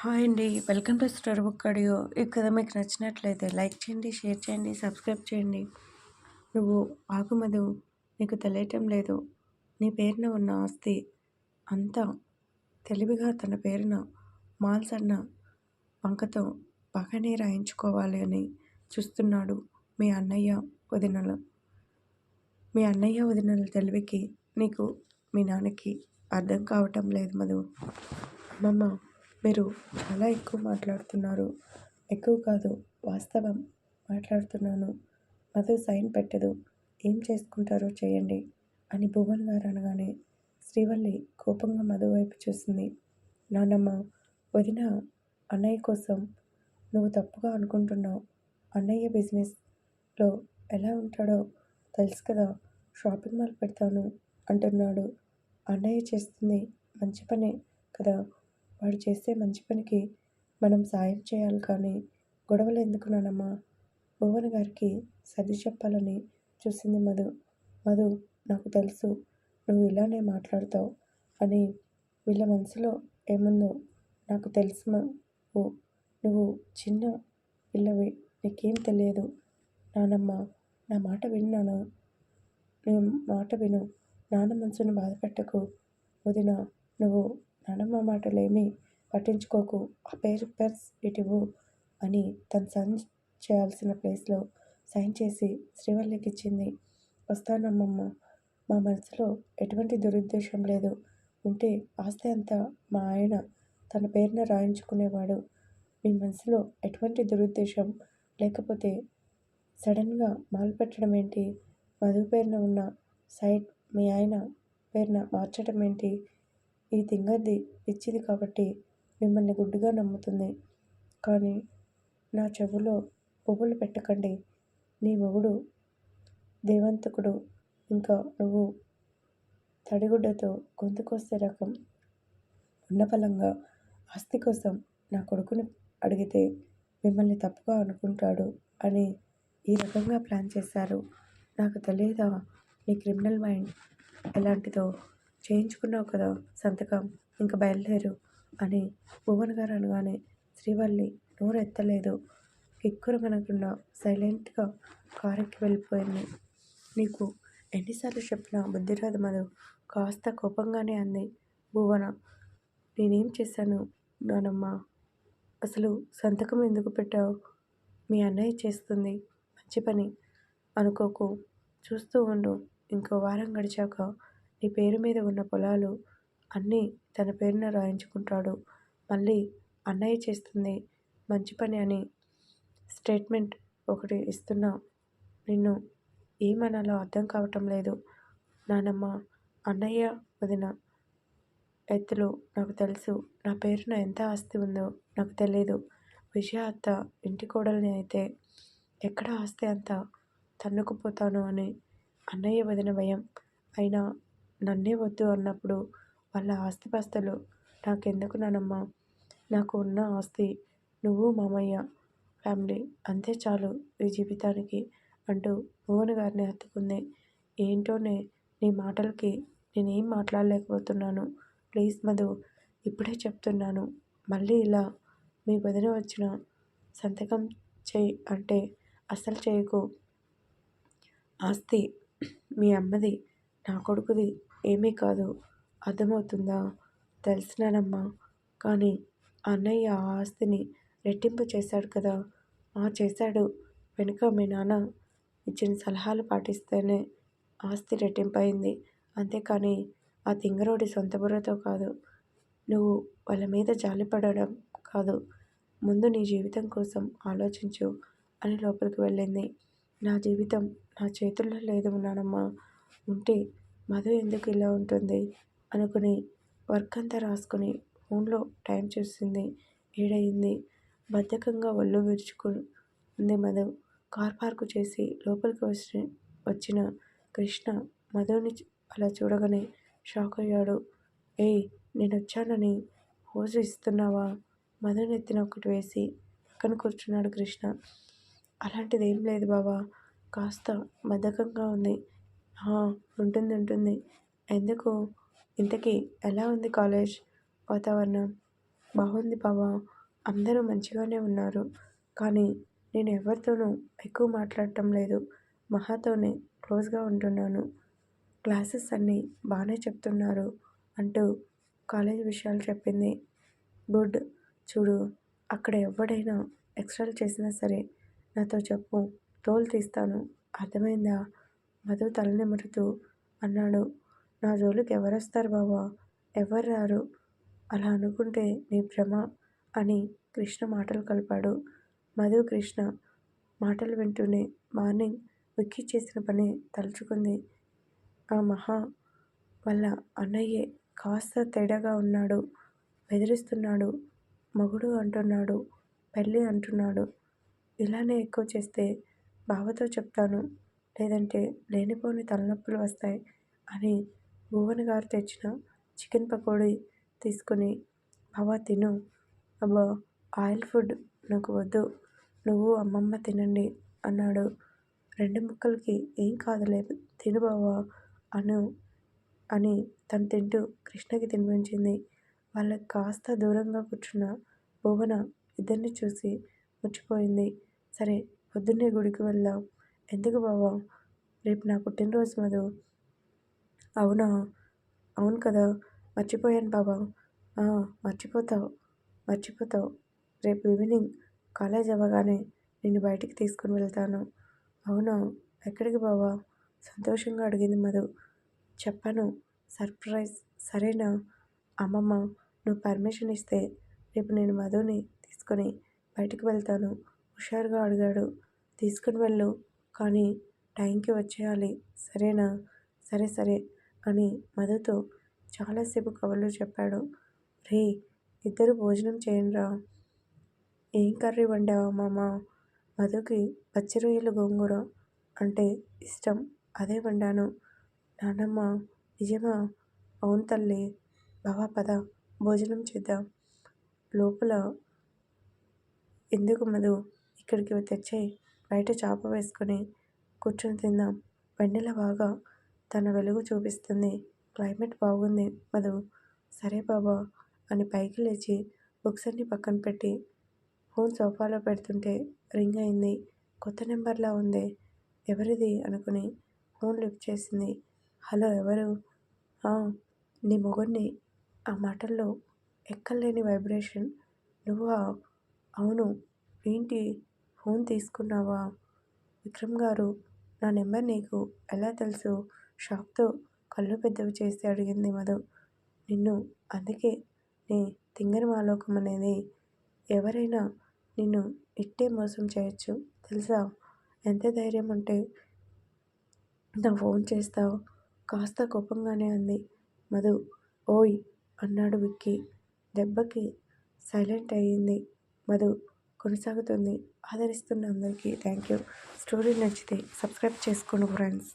Hi అండి. Welcome to store book audio. ఈ కథ మీకు నచ్చినట్లయితే లైక్ చేయండి షేర్ చేయండి సబ్స్క్రైబ్ చేయండి. నువ్వు ఆగుమదు నీకు తెలియటం లేదు. నీ పేరున ఉన్న ఆస్తి అంతా తెలివిగా తన పేరున మాల్సన్న వంకతో పగని రాయించుకోవాలి అని చూస్తున్నాడు మీ అన్నయ్య వదినలు. మీ అన్నయ్య వదినల తెలివికి నీకు మీ నాన్నకి అర్థం కావటం లేదు మధు. అమ్మమ్మ మీరు చాలా ఎక్కువ మాట్లాడుతున్నారు. ఎక్కువ కాదు వాస్తవం. మాట్లాడుతున్నాను. మధు సైన్ పెట్టదు. ఏం చేసుకుంటారో చేయండి అని భువన్ గారు అనగానే శ్రీవల్లి కోపంగా మధు వైపు చూసింది. నానమ్మ వదిన అన్నయ్య కోసం నువ్వు తప్పుగా అనుకుంటున్నావు. అన్నయ్య బిజినెస్లో ఎలా ఉంటాడో తెలుసు కదా. షాపింగ్ మాల్ పెడతాను అంటున్నాడు. అన్నయ్య చేస్తుంది మంచి పనే కదా. వాడు చేసే మంచి పనికి మనం సాయం చేయాలి కానీ గొడవలు ఎందుకు నానమ్మా? భువన్ గారికి సర్ది చెప్పాలని చూసింది మధు. మధు నాకు తెలుసు నువ్వు ఇలానే మాట్లాడతావు అని వీళ్ళ మనసులో ఏముందో నాకు తెలుసు ఓ నువ్వు చిన్న పిల్లవి నీకేం తెలియదు నానమ్మ. నా మాట విన్నాను నీ మాట విను. నాన్న మనసును బాధపెట్టకు వదిన నువ్వు నానమ్మ మాటలేమీ పట్టించుకోకు. ఆ పేరు ఇటివు అని తను సైన్ చేయాల్సిన ప్లేస్లో సైన్ చేసి శ్రీవల్లికిచ్చింది. వస్తానమ్మమ్మ మా మనసులో ఎటువంటి దురుద్దేశం లేదు. ఉంటే ఆస్తి అంతా మా ఆయన తన పేరున రాయించుకునేవాడు. మీ మనసులో ఎటువంటి దురుద్దేశం లేకపోతే సడన్గా మాలు పెట్టడం ఏంటి మధు పేరున ఉన్న సైట్ మీ ఆయన పేరున మార్చడం ఏంటి ఈ తింగర్ది పిచ్చిది కాబట్టి మిమ్మల్ని గుడ్డిగా నమ్ముతుంది. కానీ నా చెవులో పువ్వులు పెట్టకండి. నీ మొగుడు దేవంతకుడు. ఇంకా నువ్వు తడిగుడ్డతో గొంతుకొస్తే రకం ఉన్నపలంగా ఆస్తి కోసం నా కొడుకుని అడిగితే మిమ్మల్ని తప్పుగా అనుకుంటాడు అని ఈ రకంగా ప్లాన్ చేశారు. నాకు తెలియదా నీ క్రిమినల్ మైండ్ ఎలాంటిదో? చేయించుకున్నావు కదా సంతకం ఇంక బయలుదేరు అని భువన్ గారు అనగానే శ్రీవల్లి నోరెత్తలేదు. ఎక్కురు కిక్కురగనకుండా సైలెంట్గా కారెక్కి వెళ్ళిపోయింది. నీకు ఎన్నిసార్లు చెప్పినా బుద్ధి రాదు మధు. కాస్త కోపంగానే అంది భువన. నేనేం చేశాను నానమ్మ? అసలు సంతకం ఎందుకు పెట్టావు? మీ అన్నయ్య చేస్తుంది మంచి పని అనుకోకు. చూస్తూ ఉండు ఇంకో వారం గడిచాక నీ పేరు మీద ఉన్న పొలాలు అన్నీ తన పేరున రాయించుకుంటాడు. మళ్ళీ అన్నయ్య చేస్తుంది మంచి పని అని స్టేట్మెంట్ ఒకటి ఇస్తున్నా నిన్ను ఏమనాలో అర్థం కావటం లేదు. నానమ్మ అన్నయ్య వదిన ఎత్తులు నాకు తెలుసు. నా పేరున ఎంత ఆస్తి ఉందో నాకు తెలియదు విజయ అత్త ఇంటి కోడల్ని అయితే ఎక్కడ ఆస్తి అంతా తన్నుకుపోతాను అని అన్నయ్య వదిన భయం. అయినా నన్నే వద్దు అన్నప్పుడు వాళ్ళ ఆస్తిపాస్తులు నాకెందుకు నానమ్మ? నాకు ఉన్న ఆస్తి నువ్వు మామయ్య ఫ్యామిలీ అంతే చాలు ఈ జీవితానికి అంటూ భువన్ గారిని హత్తుకుంది. ఏంటోనే నీ మాటలకి నేనేం మాట్లాడలేకపోతున్నాను? ప్లీజ్ మధు ఇప్పుడే చెప్తున్నాను. మళ్ళీ ఇలా మీ వదిన వచ్చిన సంతకం చేయి అంటే అస్సలు చేయకు. ఆస్తి మీ అమ్మది నా కొడుకుది ఏమీ కాదు. అర్థమవుతుందా? తెలిసినానమ్మా. కానీ అన్నయ్య ఆ ఆస్తిని రెట్టింపు చేశాడు కదా. ఆ చేశాడు. వెనుక మీ నాన్న ఇచ్చిన సలహాలు పాటిస్తేనే ఆస్తి రెట్టింపు అయింది అంతేకాని ఆ తింగరోడి సొంత బుర్రతో కాదు. నువ్వు వాళ్ళ మీద జాలిపడడం కాదు. ముందు నీ జీవితం కోసం ఆలోచించు అని లోపలికి వెళ్ళింది. నా జీవితం నా చేతుల్లో లేదు నానమ్మ. ఉంటే మధు ఎందుకు ఇలా ఉంటుంది? అనుకుని వర్క్ అంతా రాసుకుని ఫోన్లో టైం చూసింది ఏడయింది. బద్ధకంగా ఒళ్ళు విరుచుకుంది మధు. కార్ పార్కు చేసి లోపలికి వచ్చి వచ్చిన కృష్ణ మధుని అలా చూడగానే షాక్ అయ్యాడు. ఏయ్ నేను వచ్చానని హోజు ఇస్తున్నావా? మధుని ఎత్తిన ఒకటి వేసి పక్కన కూర్చున్నాడు కృష్ణ. అలాంటిది ఏం లేదు బాబా కాస్త బద్ధకంగా ఉంది. ఉంటుంది ఉంటుంది. ఎందుకు? ఇంతకీ ఎలా ఉంది కాలేజ్? వాతావరణం? బాగుంది బావా. అందరూ మంచిగానే ఉన్నారు. కానీ నేను ఎవరితోనూ ఎక్కువ మాట్లాడటం లేదు. మహాతోనే క్లోజ్గా ఉంటున్నాను. క్లాసెస్ అన్నీ బాగానే చెప్తున్నారు అంటూ కాలేజ్ విషయాలు చెప్పింది. గుడ్. చూడు అక్కడ ఎవడైనా ఎక్స్ట్రాలు చేసినా సరే నాతో చెప్పు. తోలు తీస్తాను. అర్థమైందా? మధు తలనిమురుతూ అన్నాడు. నా జోలికి ఎవరొస్తారు బావా? ఎవర్రారు. అలా అనుకుంటే నీ భ్రమ అని కృష్ణ మాటలు కలిపాడు. మధు కృష్ణ మాటలు వింటూనే మార్నింగ్ విక్కీ చేసిన పని తలుచుకుంది. ఆ మహా వాళ్ళ అన్నయ్యే కాస్త తేడాగా ఉన్నాడు. బెదిరిస్తున్నాడు. మగుడు అంటున్నాడు. పెళ్ళి అంటున్నాడు. ఇలానే ఎక్కువ చేస్తే బావతో చెప్తాను. లేదంటే లేనిపోని తలనొప్పులు వస్తాయి అని భువన్ గారు తెచ్చిన చికెన్ పకోడీ తీసుకుని బావ తిను. అబ్బా ఆయిల్ ఫుడ్ నాకు వద్దు. నువ్వు అమ్మమ్మ తినండి అన్నాడు. రెండు ముక్కలకి ఏం కాదులే. తిను బావా అను అని తను తింటూ కృష్ణకి తినిపించింది. వాళ్ళకి కాస్త దూరంగా కూర్చున్న భువన ఇద్దరిని చూసి ముచ్చిపోయింది సరే పొద్దున్నే గుడికి వెళ్దాం. ఎందుకు బావా? రేపు నా పుట్టినరోజు మధు. అవునా? అవును కదా. మర్చిపోయాను బాబా మర్చిపోతావు. మర్చిపోతావు. రేపు ఈవినింగ్ కాలేజ్ అవ్వగానే నిన్ను బయటికి తీసుకుని వెళ్తాను. అవునా? ఎక్కడికి బావా? సంతోషంగా అడిగింది మధు. చెప్పాను. సర్ప్రైజ్. సరేనా? అమ్మమ్మ నువ్వు పర్మిషన్ ఇస్తే రేపు నేను మధుని తీసుకొని బయటికి వెళ్తాను. హుషారుగా అడిగాడు. తీసుకుని వెళ్ళు. కానీ టైంకి వచ్చేయాలి. సరేనా? సరే సరే అని మధుతో చాలాసేపు కబుర్లు చెప్పాడు. రే ఇద్దరు భోజనం చేయండిరా. ఏం కర్రీ వండావా మామ? మధుకి పచ్చి రొయ్యలు గోంగూర అంటే ఇష్టం అదే వండాను. నానమ్మ నిజమా? అవును తల్లి. బావా పద భోజనం చేద్దాం. లోపల ఎందుకు మధు? ఇక్కడికి తెచ్చాయి. బయట చాప వేసుకొని కూర్చొని తిందాం. వెన్నెల బాగా తన వెలుగు చూపిస్తుంది. క్లైమేట్ బాగుంది మధు. సరే బాబా అని పైకి లేచి బుక్స్ అన్ని పక్కన పెట్టి ఫోన్ సోఫాలో పెడుతుంటే రింగ్ అయింది. కొత్త నెంబర్లా ఉంది. ఎవరిది? అనుకుని ఫోన్ లిఫ్ట్ చేసింది. హలో ఎవరు? నీ మొగుడిని ఆ మాటల్లో ఎక్కలేని వైబ్రేషన్. నువ్వు? అవును. ఏంటి? ఫోన్ తీసుకున్నావా? విక్రమ్ గారు నా నెంబర్ నీకు ఎలా తెలుసు? షాక్తో కళ్ళు పెద్దవి చేసి అడిగింది మధు. నిన్ను అందుకే నీ తింగరమాలోకం అనేది ఎవరైనా నిన్ను ఇట్టే మోసం చేయొచ్చు తెలుసా? ఎంత ధైర్యం ఉంటే నా ఫోన్ చేస్తావు? కాస్త కోపంగానే అంది మధు. ఓయ్ అన్నాడు విక్కీ. దెబ్బకి సైలెంట్ అయ్యింది మధు. కొనసాగుతుంది. ఆదరిస్తున్న అందరికీ థ్యాంక్ యూ స్టోరీ నచ్చితే సబ్స్క్రైబ్ చేసుకోండి ఫ్రెండ్స్.